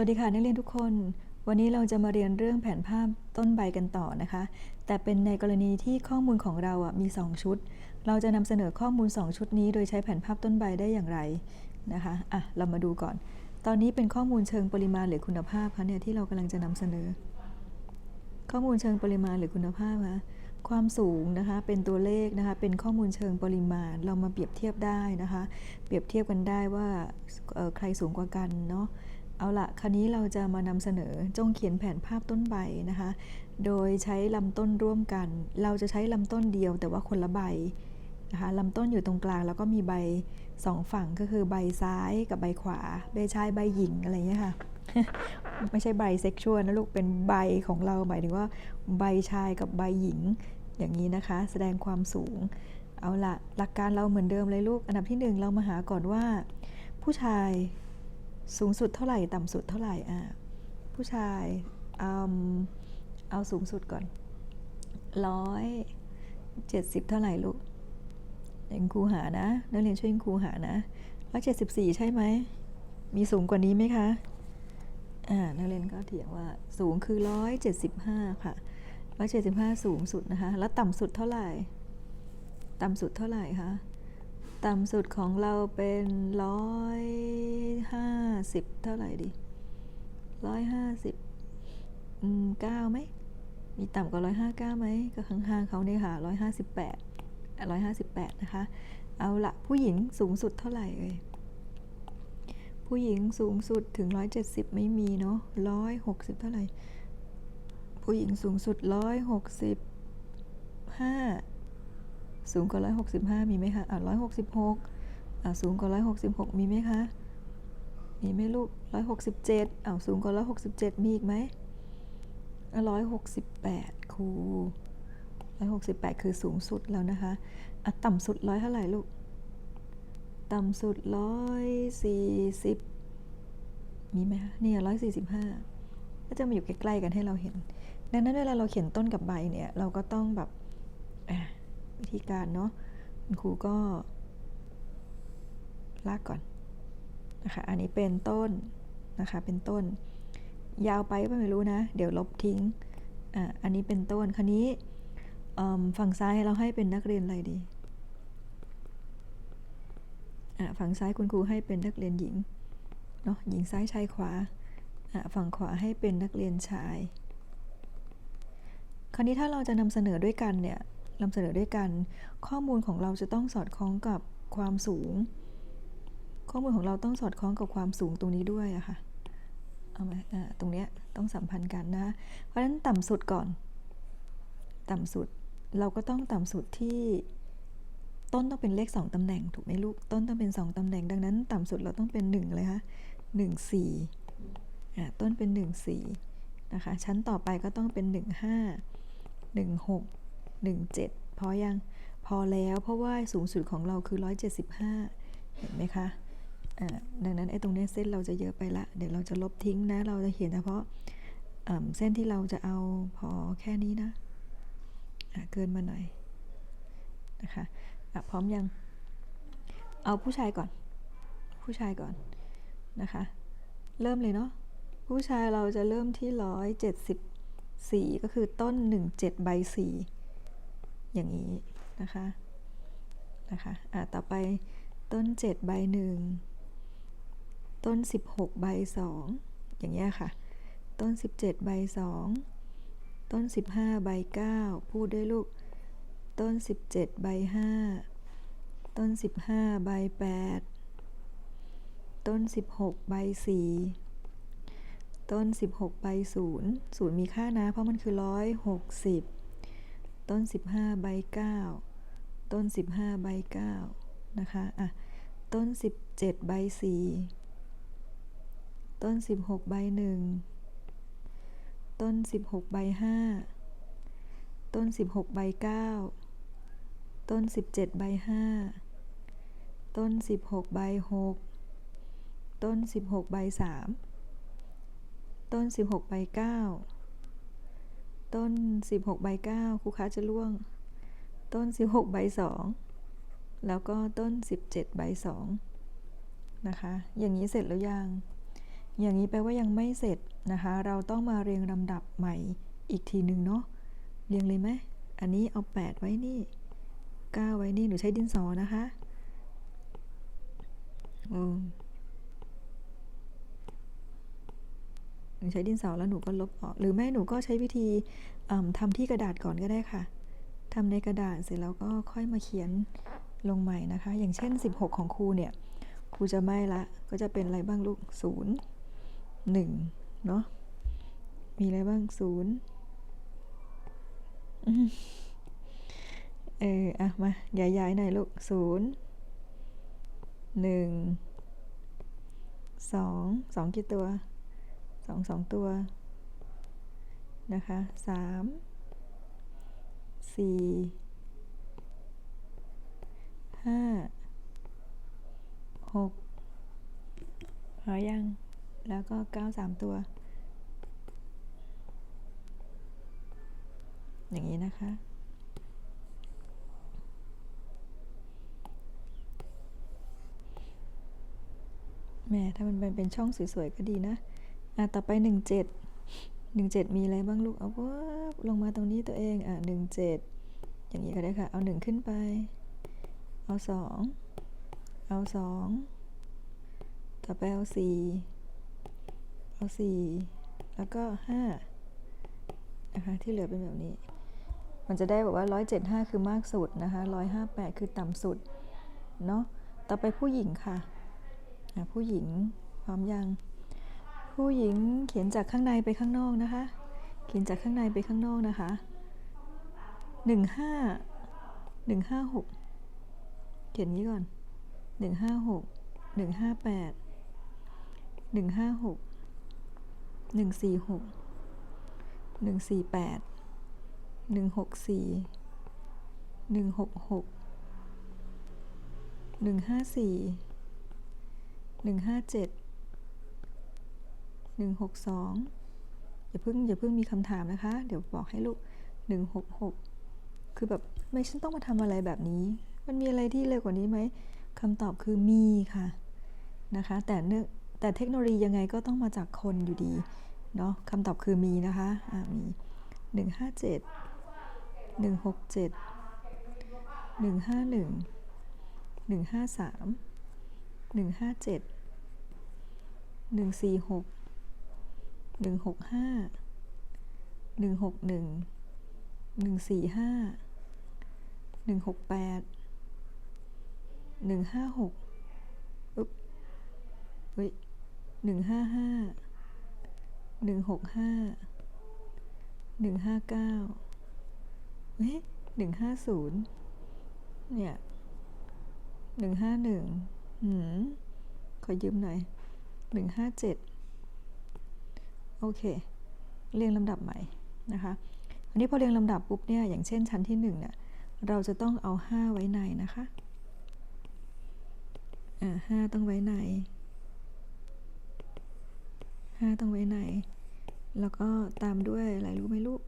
วัสดีค่ะนักเรียนทุกคน วันนี้เราจะมาเรียนเรื่องแผนภาพต้นใบกันต่อนะคะ แต่เป็นในกรณีที่ข้อมูลของเราอะมี 2 ชุด เราจะนำเสนอข้อมูล 2 ชุดนี้โดยใช้แผนภาพต้นใบได้อย่างไรนะคะอะเรามาดูก่อน ตอนนี้เป็นข้อมูลเชิงปริมาณหรือคุณภาพคะเนี่ยที่เรากำลังจะนำเสนอ ข้อมูลเชิงปริมาณหรือคุณภาพคะความสูงนะคะเป็นตัวเลขนะคะเป็นข้อมูลเชิงปริมาณ เรามาเปรียบเทียบได้นะคะ เปรียบเทียบกันได้ว่าใครสูงกว่ากันเนาะ เอาละคราวนี้เราจะมานำเสนอจงเขียนแผนภาพต้นใบนะคะ โดยใช้ลำต้นร่วมกัน เราจะใช้ลำต้นเดียวแต่ว่าคนละใบนะคะลำต้นอยู่ตรงกลางแล้วก็มีใบสองฝั่งก็คือใบซ้ายกับใบขวา ใบชายใบหญิงอะไรอย่างเงี้ยค่ะ ไม่ใช่ใบเซ็กชวลนะลูกเป็นใบของเราหมายถึงว่าใบชายกับใบหญิง อย่างนี้นะคะ แสดงความสูง เอาละหลักการเราเหมือนเดิมเลยลูก อันดับที่หนึ่งเรามาหาก่อนว่า ผู้ชาย สูงสุดเท่าไหร่ต่ำสุดเท่าไหร่อะผู้ชายเอาเอาสูงสุดก่อนร้อยเจ็ดสิบเท่าไหร่ลูกเรียนครูหานะนักเรียนช่วยครูหานะร้อยเจ็ดสิบสี่ใช่ไหมมีสูงกว่านี้ไหมคะอ่านักเรียนก็เถียงว่าสูงคือ175ค่ะ175สูงสุดนะคะ แล้วต่ำสุดเท่าไหร่ ต่ำสุดเท่าไหร่คะ ต่ำสุดของเราเป็นร้อยห้าสิบเท่าไหร่ดีร้อยห้าสิบเก้าไหม มีต่ำกว่าร้อยห้าเก้าไหม ก็ข้างๆเขาเนี่ยค่ะร้อยห้าสิบแปดร้อยห้าสิบแปดนะคะ เอาละผู้หญิงสูงสุดเท่าไหร่เอ่ยผู้หญิงสูงสุดถึงร้อยเจ็ดสิบไม่มีเนาะร้อยหกสิบเท่าไหร่ ผู้หญิงสูงสุดร้อยหกสิบห้า สูงกว่า165มีไหมคะอะ166อะสูงกว่า166มีไหมคะมีไหมลูก167อะสูงกว่า167มีอีกไหมอะ168ครู168คือสูงสุดแล้วนะคะอะต่ำสุดร้อยเท่าไหร่ลูก ต่ำสุดร้อยสี่สิบมีไหมคะเนี่ยร้อยสี่สิบห้าก็จะมาอยู่ใกล้ๆกันให้เราเห็น ดังนั้นเวลาเราเขียนต้นกับใบเนี่ย เราก็ต้องแบบอะ วิธีการเนาะคุณครูก็ ลากก่อนนะคะ อันนี้เป็นต้นนะคะ เป็นต้น ยาวไปก็ไม่รู้นะ เดี๋ยวลบทิ้ง อะอันนี้เป็นต้น คราวนี้ฝั่งซ้ายเราให้เป็นนักเรียนอะไรดีฝั่งซ้ายคุณครูให้เป็นนักเรียนหญิง เนาะหญิงซ้ายชายขวาฝั่งขวาให้เป็นนักเรียนชาย คราวนี้ถ้าเราจะนำเสนอด้วยกันเนี่ย นำเสนอด้วยกัน ข้อมูลของเราจะต้องสอดคล้องกับความสูง ข้อมูลของเราต้องสอดคล้องกับความสูงตรงนี้ด้วยอะค่ะเอาไหมอ่าตรงเนี้ยต้องสัมพันธ์กันนะ เพราะฉะนั้นต่ำสุดก่อน ต่ำสุดเราก็ต้องต่ำสุดที่ต้นต้องเป็นเลข 2ตำแหน่งถูกไหมลูก ต้นต้องเป็น 2ตำแหน่ง ดังนั้น ต่ำสุดเราต้องเป็น 1 เลยคะ1 4อ่าต้นเป็น 1 4นะคะชั้นต่อไปก็ต้องเป็น 1 5 1 6 1 7 พอยังพอแล้วเพราะว่าสูงสุดของเราคือ 175 เห็นไหมคะอ่าดังนั้นไอ้ตรงนี้เส้นเราจะเยอะไปละ เดี๋ยวเราจะลบทิ้งนะ เราจะเขียนเฉพาะเส้นที่เราจะเอาพอแค่นี้นะเกินมาหน่อยนะคะพร้อมยัง เอาผู้ชายก่อน ผู้ชายก่อนนะคะ เริ่มเลยเนาะ ผู้ชายเราจะเริ่มที่ร้อยเจ็ดสิบสี่ก็คือต้นหนึ่งเจ็ดใบสี อย่างนี้นะคะนะคะอะต่อไปต้นเจ็ดใบหนึ่งต้นสิบหกใบสองอย่างเงี้ยค่ะ ต้นสิบเจ็ดใบสองต้นสิบห้าใบเก้าพูดด้วยลูก ต้น 17 ใบ5ต้น 15 ใบ8ต้น 16 ใบ4ต้น 16 ใบ0 0มีค่านะ เพราะมันคือ 160 ต้น 15 ใบ 9 ต้น 15 ใบ 9 นะคะ อะ ต้น 17 ใบ 4 ต้น 16 ใบ 1 ต้น 16 ใบ 5 ต้น 16 ใบ 9 ต้น 17 ใบ 5 ต้น 16 ใบ 6 ต้น 16 ใบ 3 ต้น 16 ใบ 9 ต้น 16 ใบ 9ครูคะจะล่วง ต้น 16 ใบ 2 แล้วก็ต้น 17 ใบ 2 นะคะ อย่างนี้เสร็จแล้วยัง อย่างนี้แปลว่ายังไม่เสร็จนะคะ เราต้องมาเรียงลำดับใหม่อีกทีหนึ่งเนาะ เรียงเลยไหม อันนี้เอา 8 ไว้นี่ 9 ไว้นี่ หนูใช้ดินสอนะคะ อืม หนูใช้ดินสอแล้วหนูก็ลบออก หรือไม่หนูก็ใช้วิธีอ่ำทำที่กระดาษก่อนก็ได้ค่ะทำในกระดาษเสร็จแล้วก็ค่อยมาเขียนลงใหม่นะคะ อย่างเช่น 16 ของครูเนี่ยครูจะไม่ละ ก็จะเป็นอะไรบ้างลูก 0 1 เนาะมีอะไรบ้าง 0 เอออะมาย้ายๆหน่อยลูก 0 1 2 2กี่ตัว 2 2ตัวนะคะ3 4ห้าหกพอยัง แล้วก็เก้าสามตัว อย่างนี้นะคะแหม่ถ้ามันเป็นช่องสวยๆก็ดีนะ อะต่อไปหนึ่งเจ็ดหนึ่งเจ็ดมีอะไรบ้างลูก เอาว่าลงมาตรงนี้ตัวเอง อะหนึ่งเจ็ดอย่างนี้ก็ได้ค่ะ เอาหนึ่งขึ้นไป เอาสองเอาสองต่อไปเอาสี่เอาสี่แล้วก็ห้านะคะ ที่เหลือเป็นแบบนี้ มันจะได้บอกว่าร้อยเจ็ดห้าคือมากสุดนะคะร้อยห้าแปดคือต่ำสุด เนาะ ต่อไปผู้หญิงค่ะ ผู้หญิงพร้อมยัง ผู้หญิงเขียนจากข้างในไปข้างนอกนะคะ เขียนจากข้างในไปข้างนอกนะคะหนึ่งห้าหนึ่งห้าหกเขียนนี้ก่อนหนึ่งห้าหกหนึ่งห้าแปดหนึ่งห้าหกหนึ่งสี่หกหนึ่งสี่แปดหนึ่งหกสี่หนึ่งหกหกหนึ่งห้าสี่หนึ่งห้าเจ็ด หนึ่งหกสองอย่าเพิ่งอย่าเพิ่งมีคำถามนะคะ เดี๋ยวบอกให้ลูกหนึ่งหกหกคือแบบไม่ฉันต้องมาทำอะไรแบบนี้ มันมีอะไรที่เร็วกว่านี้ไหมคำตอบคือมีค่ะนะคะ แต่เนื่องแต่เทคโนโลยียังไงก็ต้องมาจากคนอยู่ดีเนาะคำตอบคือมีนะคะะมีหนึ่งห้าเจ็ด หนึ่งหกห้าหนึ่งหกหนึ่งหนึ่งสี่ห้าหนึ่งหกแปดหนึ่งห้าหกอุ๊บเฮ้ยหนึ่งห้าห้าหนึ่งหกห้าหนึ่งห้าเก้าเฮ้ยหนึ่งห้าศูนย์เนี่ยหนึ่งห้าหนึ่งหืมขอยืมหน่อยหนึ่งห้าเจ็ด โอเค เรียงลำดับใหม่นะคะอันนี้พอเรียงลำดับปุ๊บเนี่ย อย่างเช่นชั้นที่หนึ่งเนี่ย เราจะต้องเอาห้าไว้ในนะคะ อ่าห้าต้องไว้ในห้าต้องไว้ใน แล้วก็ตามด้วยอะไรรู้ไหมลูก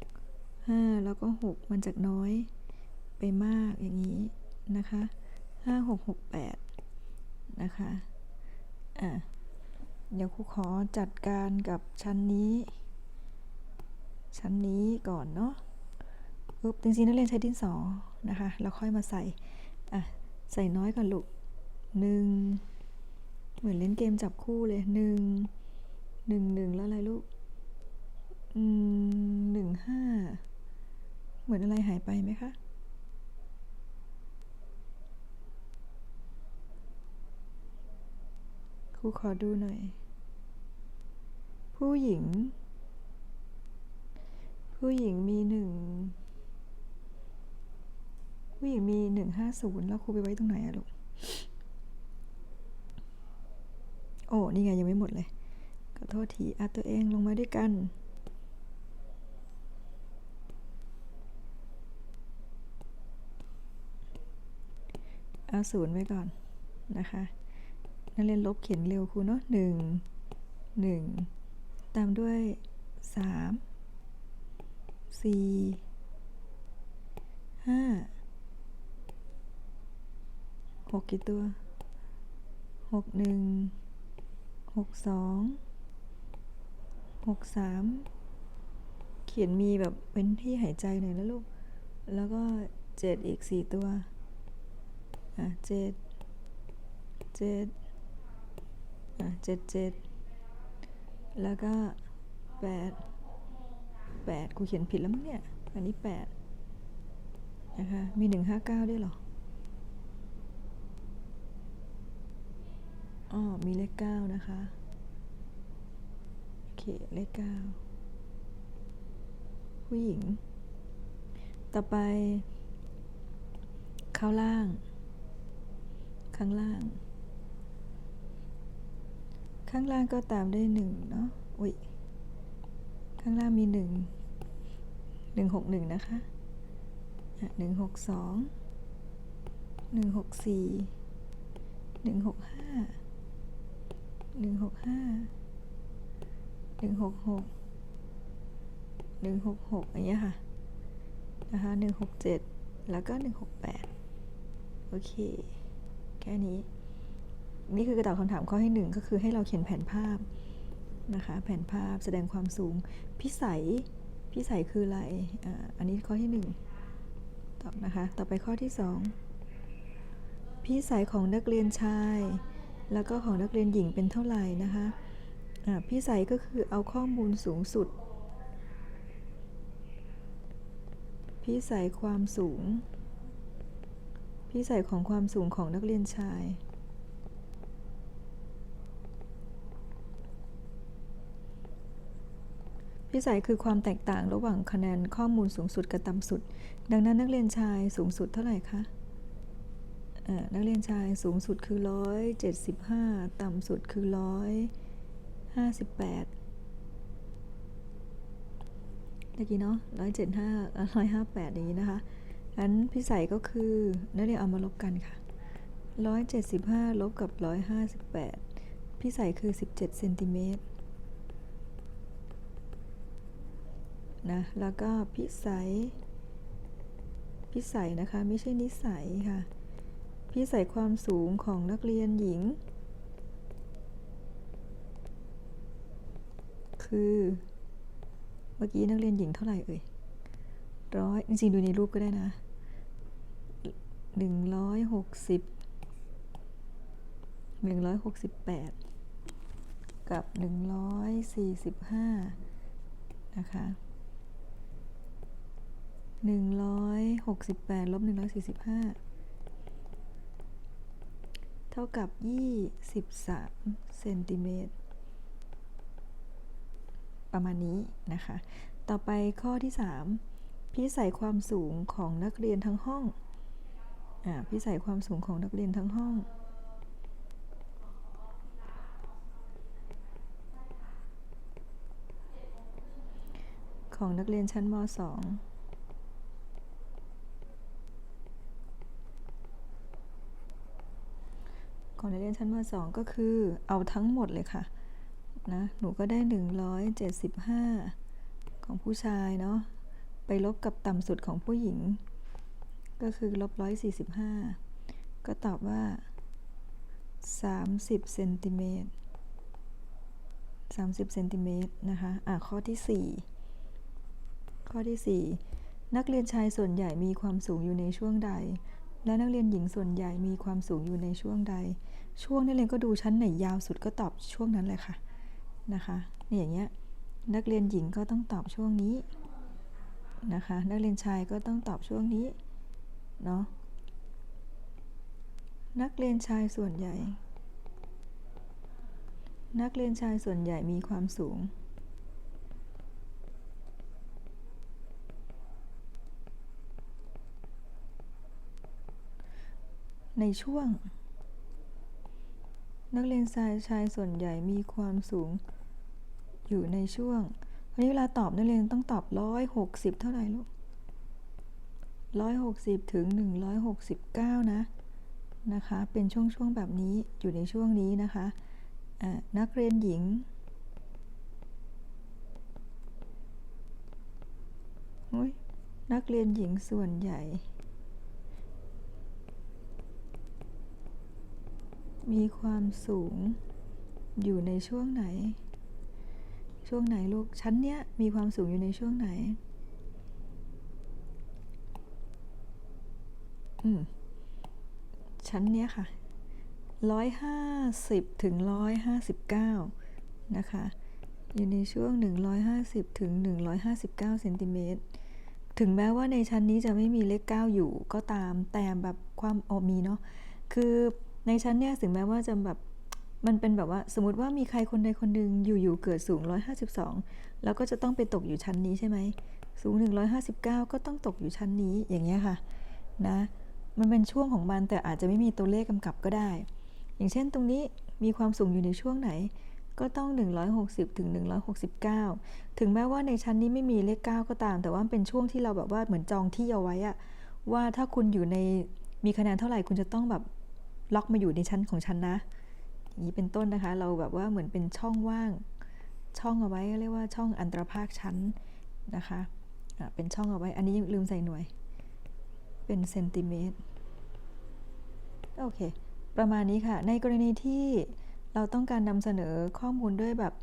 ห้าแล้วก็หกมันจากน้อยไปมากอย่างนี้นะคะห้าหกหกแปดนะคะ อะ เดี๋ยวครูขอจัดการกับชั้นนี้ ชั้นนี้ก่อนเนาะปุ๊บจริงๆนักเรียนใช้ดินสอนะคะแล้วค่อยมาใส่อะใส่น้อยก่อนลูกหนึ่งเหมือนเล่นเกมจับคู่เลยหนึ่งหนึ่งหนึ่งแล้วอะไรลูกอืมหนึ่งห้าเหมือนอะไรหายไปไหมคะ ครูขอดูหน่อย ผู้หญิง ผู้หญิงมีหนึ่ง ผู้หญิงมีหนึ่งห้าศูนย์แล้วครูไปไว้ตรงไหนอะลูก โอ้ นี่ไงยังไม่หมดเลย ขอโทษทีอัดตัวเองลงมาด้วยกันเอาศูนย์ไว้ก่อนนะคะ นักเรียนลบเขียนเร็วครูเนาะหนึ่งหนึ่งตามด้วยสามสี่ห้าหกกี่ตัวหกหนึ่งหกสองหกสามเขียนมีแบบเป็นที่หายใจหน่อยนะลูก แล้วก็เจ็ดอีกสี่ตัว อะเจ็ดเจ็ด เจ็ดเจ็ดแล้วก็แปดแปดกูเขียนผิดแล้วมั้งเนี่ย อันนี้แปดนะคะมีหนึ่งห้าเก้าด้วยหรออ๋อมีเลขเก้านะคะโอเคเลขเก้าผู้หญิง ต่อไป ข้างล่าง ข้างล่าง ข้างล่างก็ตามได้หนึ่งเนาะอุ้ยข้างล่างมีหนึ่งหนึ่งหกหนึ่งนะคะหนึ่งหกสองหนึ่งหกสี่หนึ่งหกห้าหนึ่งหกห้าหนึ่งหกหกหนึ่งหกหกอย่างเงี้ยค่ะนะคะหนึ่งหกเจ็ดแล้วก็หนึ่งหกแปดโอเค แค่นี้ นี่คือกรตอบคำถามข้อที่หนึ่งก็คือให้เราเขียนแผนภาพนะคะ แผนภาพแสดงความสูง พิสัย พิสัยคืออะไรออันนี้ข้อที่หนึ่งตอบนะคะ ต่อไปข้อที่สองพิสัยของนักเรียนชาย แล้วก็ของนักเรียนหญิงเป็นเท่าไหร่นะคะพิสัยก็คือเอาข้อมูลสูงสุด พิสัยความสูง พิสัยของความสูงของนักเรียนชาย พิสัยคือความแตกต่างระหว่างคะแนนข้อมูลสูงสุดกับต่ำสุด ดังนั้นนักเรียนชายสูงสุดเท่าไหร่คะอ่านักเรียนชายสูงสุดคือ 175 ต่ำสุดคือ 158เมื่อกี้เนาะ175 158อย่างนี้นะคะอันพิสัยก็คือนักเรียนเอามาลบกันค่ะ175ลบกับ158พิสัยคือ17เซนติเมตร นะแล้วก็พิสัย พิสัยนะคะไม่ใช่นิสัยค่ะ พิสัยความสูงของนักเรียนหญิง คือเมื่อกี้นักเรียนหญิงเท่าไหร่เอ่ยร้อยจริงๆดูในรูปก็ได้นะหนึ่งร้อยหกสิบหนึ่งร้อยหกสิบแปดกับหนึ่งร้อยสี่สิบห้านะคะ หนึ่งร้อยหกสิบแปดลบหนึ่งร้อยสี่สิบห้าเท่ากับยี่สิบสามเซนติเมตร ประมาณนี้นะคะ ต่อไปข้อที่ 3พิสัยความสูงของนักเรียนทั้งห้อง อ่าพิสัยความสูงของนักเรียนทั้งห้องของนักเรียนชั้นม .2 ของนักเรียนชั้นม .2 ก็คือเอาทั้งหมดเลยค่ะนะหนูก็ได้ 175 ของผู้ชายเนาะไปลบกับต่ำสุดของผู้หญิง ก็คือลบ145 ก็ตอบว่า 30เซนติเมตร30เซนติเมตรนะคะอะข้อที่ 4 ข้อที่ 4 นักเรียนชายส่วนใหญ่มีความสูงอยู่ในช่วงใด และนักเรียนหญิงส่วนใหญ่มีความสูงอยู่ในช่วงใด ช่วงนักเรียนก็ดูชั้นไหนยาวสุดก็ตอบช่วงนั้นเลยค่ะนะคะนี่อย่างเงี้ยนักเรียนหญิงก็ต้องตอบช่วงนี้นะคะนักเรียนชายก็ต้องตอบช่วงนี้เนาะนักเรียนชายส่วนใหญ่ นักเรียนชายส่วนใหญ่มีความสูง ในช่วง นักเรียนชายชายส่วนใหญ่มีความสูง อยู่ในช่วงวันนี้เวลาตอบนักเรียนต้องตอบร้อยหกสิบเท่าไหร่ลูกร้อยหกสิบถึงหนึ่งร้อยหกสิบเก้านะนะคะ เป็นช่วงๆแบบนี้อยู่ในช่วงนี้นะคะะนักเรียนหญิง นักเรียนหญิงส่วนใหญ่ มีความสูงอยู่ในช่วงไหน ช่วงไหนลูกชั้นเนี้ยมีความสูงอยู่ในช่วงไหน อืม ชั้นเนี้ยค่ะ150ถึง159นะคะ อยู่ในช่วง150ถึง159เก้าเซนติเมตรถึงแม้ว่าในชั้นนี้จะไม่มีเลข9อยู่ก็ตามแต่แบบความออมีเนาะคือ ในชั้นเนี้ยถึงแม้ว่าจะแบบมันเป็นแบบว่าสมมติว่ามีใครคนใดคนหนึ่งอยู่ๆเกิดสูง 152 แล้วก็จะต้องไปตกอยู่ชั้นนี้ใช่ไหมสูง 159 ก็ต้องตกอยู่ชั้นนี้อย่างเงี้ยค่ะนะมันเป็นช่วงของมันแต่อาจจะไม่มีตัวเลขกำกับก็ได้ อย่างเช่นตรงนี้มีความสูงอยู่ในช่วงไหน ก็ต้อง 160 ถึง 169 ถึงแม้ว่าในชั้นนี้ไม่มีเลข 9 ก็ตาม แต่ว่าเป็นช่วงที่เราแบบว่าเหมือนจองที่เอาไว้อะว่าถ้าคุณอยู่ในมีคะแนนเท่าไหร่คุณจะต้องแบบ ล็อกมาอยู่ในชั้นของฉันนะอย่างนี้เป็นต้นนะคะ เราแบบว่าเหมือนเป็นช่องว่าง ช่องเอาไว้เรียกว่าช่องอันตรภาคชั้นนะคะอะเป็นช่องเอาไว้ อันนี้ลืมใส่หน่วย เป็นเซนติเมตร โอเค ประมาณนี้ค่ะ ในกรณีที่เราต้องการนำเสนอข้อมูลด้วยแบบ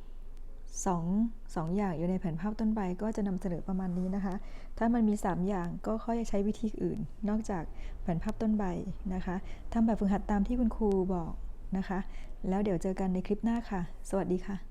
2องสองอย่างอยู่ในแผนภาพต้นใบก็จะนำเสนอประมาณนี้นะคะ ถ้ามันมี 3 อย่างก็ค่อยใช้วิธีอื่น นอกจากแผนภาพต้นใบนะคะทำแบบฝึกหัดตามที่คุณครูบอกนะคะ แล้วเดี๋ยวเจอกันในคลิปหน้าค่ะ สวัสดีค่ะ